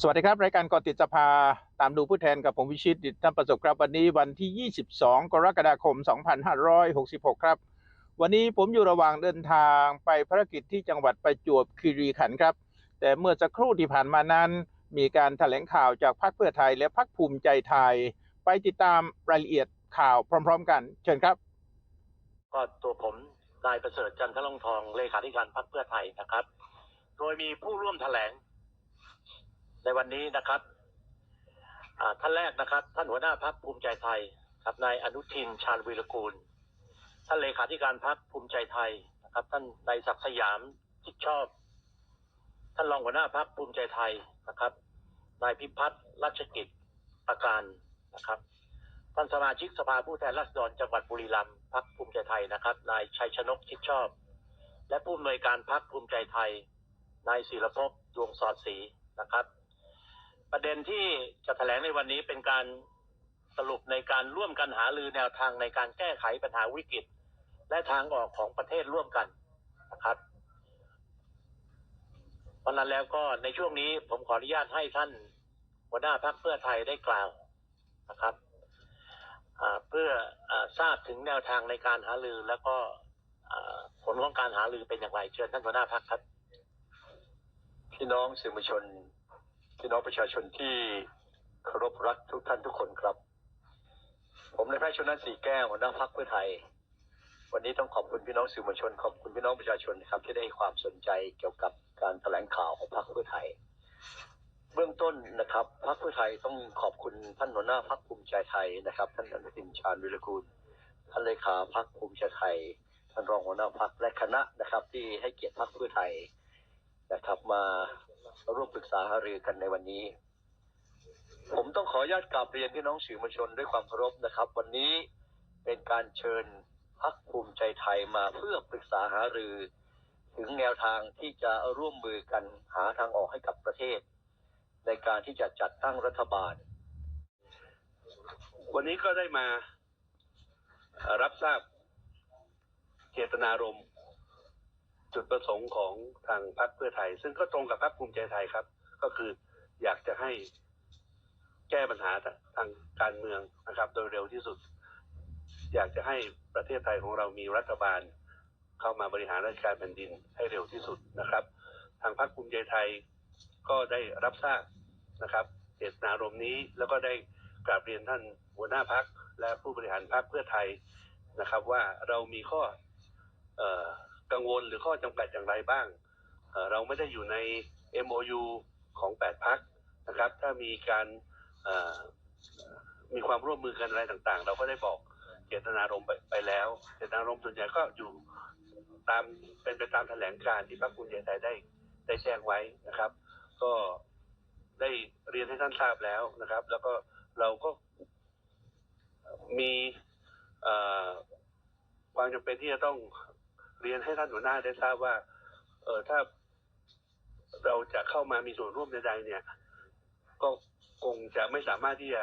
สวัสดีครับ รายการกาะติดสภาตามดูผู้แทนกับผมวิชิตดิตท่านประสบครับวันนี้วันที่ 22 กรกฎาคม 2566 ครับ วันนี้ผมอยู่ระหว่างเดินทางไปภารกิจที่จังหวัดประจวบคีรีขันธ์ครับ แต่เมื่อสักครู่ที่ผ่านมานั้น มีการแถลงข่าวจากพรรคเพื่อไทยและพรรคภูมิใจไทย ไปติดตามรายละเอียดข่าวพร้อม ๆ กัน เชิญครับก็ตัวผมนายประเสริฐจันทร์ทะลองทองเลขาธิการพรรคเพื่อไทยนะครับ โดยมีผู้ร่วมแถลง ในวันนี้นะครับท่านแรกนะครับ ท่านหัวหน้าพรรคภูมิใจไทยครับนายอนุทินชาญวีรกูล ท่านเลขาธิการพรรคภูมิใจไทยนะครับ ท่านนายศักดิ์สยามชิดชอบ ท่านรองหัวหน้าพรรคภูมิใจไทยนะครับนายพิพัฒน์รัชกิจประการนะครับท่านสมาชิกสภาผู้แทนราษฎรจังหวัดบุรีรัมย์พักภูมิใจไทยนะครับนายชัยชนกชิดชอบ และผู้อำนวยการพักภูมิใจไทยนายศิรภพดวงสอดศรีนะครับ ประเด็นที่จะแถลงในวันนี้เป็นการสรุปในการร่วมกันหารือแนวทางในการแก้ไขปัญหาวิกฤต และทางออกของประเทศร่วมกันนะครับเพราะนั้นแล้วก็ในช่วงนี้ผมขออนุญาตให้ท่านหัวหน้าพักเพื่อไทยได้กล่าวนะครับเพื่ออทราบถึงแนวทางในการหารือแล้วก็ผลของการหารือเป็นอย่างไรเชิญท่านหัวหน้าพักครับ พี่น้องสื่อมวลชน พี่น้องประชาชนที่เคารพรักทุกท่านทุกคนครับ ผมนายแพทย์ชนนันสีแก้วหัวหน้าพักเพื่อไทย วันนี้ต้องขอบคุณพี่น้องสื่อมวลชน ขอบคุณพี่น้องประชาชนนะครับ ที่ได้ความสนใจเกี่ยวกับการแถลงข่าวของพรรคเพื่อไทย เบื้องต้นนะครับพรรคเพื่อไทยต้องขอบคุณท่านหัวหน้าพรรคภูมิใจไทยนะครับ ท่านอนุทินชาญวิรกูลท่านเลขาพรรคภูมิใจไทยท่านรองหัวหน้าพรรคและคณะนะครับ ที่ให้เกียรติพรรคเพื่อไทยนะครับมา ร่วมปรึกษาหารือกันในวันนี้ ผมต้องขออนุญาตกราบเรียนพี่น้องสื่อมวลชนด้วยความเคารพนะครับ วันนี้เป็นการเชิญพักภูมิใจไทยมาเพื่อปรึกษาหารือ ถึงแนวทางที่จะร่วมมือกันหาทางออกให้กับประเทศ ในการที่จะจัดตั้งรัฐบาล วันนี้ก็ได้มารับทราบเจตนารมณ์ จุดประสงค์ของทางพรรคเพื่อไทย ซึ่งก็ตรงกับพรรคภูมิใจไทยครับ ก็คืออยากจะให้แก้ปัญหาทางการเมืองนะครับ โดยเร็วที่สุด อยากจะให้ประเทศไทยของเรามีรัฐบาล เข้ามาบริหารราชการแผ่นดินให้เร็วที่สุดนะครับ ทางพรรคภูมิใจไทยก็ได้รับทราบนะครับเจตนารมณ์นี้แล้วก็ได้กราบเรียนท่านหัวหน้าพักและผู้บริหารพักเพื่อไทยนะครับ ว่าเรามีข้อเออ กังวลหรือข้อจำกัดอย่างไรบ้างเเราไม่ได้อยู่ใน MOU ของ 8 พักนะครับ ถ้ามีการมีความร่วมมือกันอะไรต่างๆ เราก็ได้บอกเจตนารมณ์ไปไปแล้ว เจตนารมณ์ส่วนใหญ่ก็อยู่ตามเป็นไปตามแถลงการที่พรรคภูมิใจไทยได้ได้แจ้งไว้นะครับ ก็ได้เรียนให้ท่านทราบแล้วนะครับ แล้วก็เราก็มีความจำเป็นที่จะต้อง เรียนให้ท่านหัวหน้าได้ทราบว่า เออถ้าเราจะเข้ามามีส่วนร่วมใดๆเนี่ย ก็คงจะไม่สามารถที่จะ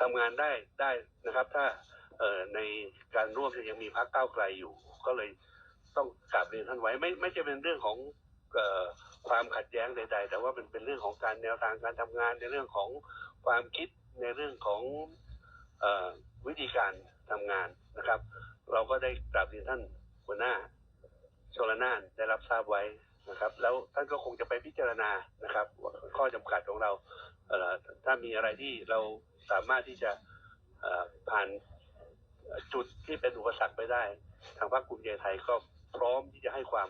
ทำงานได้ได้นะครับ ถ้าเอ่อในการร่วมเนี่ยยังมีพรรคก้าวไกลอยู่ ก็เลยต้องกราบเรียนท่านไว้ไม่ไม่จะเป็นเรื่องของเอ่อความขัดแย้งใด ๆ แต่ว่าเป็นเป็นเรื่องของการแนวทางการทำงานในเรื่องของความคิดในเรื่องของเอ่อวิธีการทำงานนะครับ เราก็ได้กราบเรียนท่าน หัวหน้าโชลนานได้รับทราบไว้นะครับ แล้วท่านก็คงจะไปพิจารณานะครับ ข้อจำกัดของเราเถ้ามีอะไรที่เราสามารถที่จะผ่านจุดที่เป็นอุปสรรคไปได้ ทางพรรคภูมิใจไทยก็พร้อมที่จะให้ความ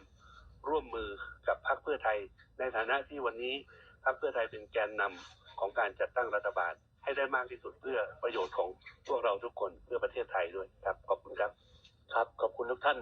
ร่วมมือกับพรรคเพื่อไทย ในฐานะที่วันนี้พรรคเพื่อไทยเป็นแกนนำของการจัดตั้งรัฐบาล ให้ได้มากที่สุดเพื่อประโยชน์ของพวกเราทุกคนเพื่อประเทศไทยด้วยครับขอบคุณครับ ครับขอบคุณทุกท่าน